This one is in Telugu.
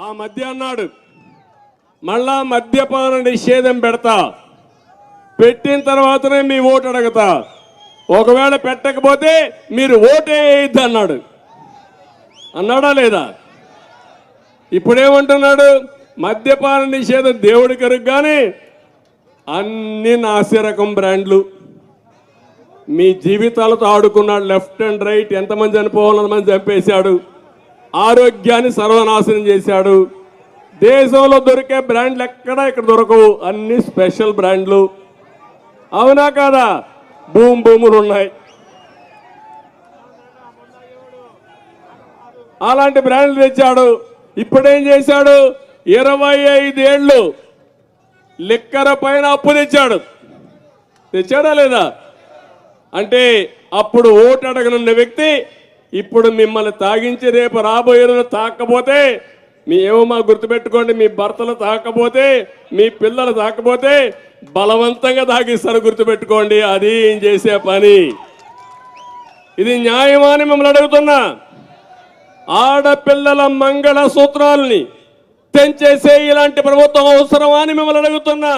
ఆ మధ్య అన్నాడు మళ్ళా మద్యపాన నిషేధం పెడతా. పెట్టిన తర్వాతనే మీ ఓటు అడగతా. ఒకవేళ పెట్టకపోతే మీరు ఓటే వేయద్దు అన్నాడు. అన్నాడా లేదా? ఇప్పుడేమంటున్నాడు మద్యపాన నిషేధం దేవుడి కరుగు కానీ అన్ని నాసిరకం బ్రాండ్లు. మీ జీవితాలతో ఆడుకున్నాడు లెఫ్ట్ అండ్ రైట్. ఎంతమంది చనిపోవాలని మంది చంపేశాడు. ఆరోగ్యాన్ని సర్వనాశనం చేశాడు. దేశంలో దొరికే బ్రాండ్లు ఎక్కడా ఇక్కడ దొరకవు. అన్ని స్పెషల్ బ్రాండ్లు. అవునా కాదా? భూమి భూములు ఉన్నాయి. అలాంటి బ్రాండ్లు తెచ్చాడు. ఇప్పుడేం చేశాడు? ఇరవై ఐదేళ్ళు లిక్కర పైన అప్పు తెచ్చాడు. తెచ్చాడా లేదా? అంటే అప్పుడు ఓటు అడగనున్న వ్యక్తి ఇప్పుడు మిమ్మల్ని తాగించి రేపు రాబోయే రోజు తాకపోతే మీ ఏమో మా గుర్తుపెట్టుకోండి మీ భర్తలు తాకపోతే మీ పిల్లలు తాకపోతే బలవంతంగా తాగిస్తారు గుర్తుపెట్టుకోండి అది ఏం చేసే పని. ఇది న్యాయమా అని మిమ్మల్ని అడుగుతున్నా. ఆడపిల్లల మంగళ సూత్రాల్ని తెంచేసే ఇలాంటి ప్రభుత్వం అవసరమా అని మిమ్మల్ని అడుగుతున్నా.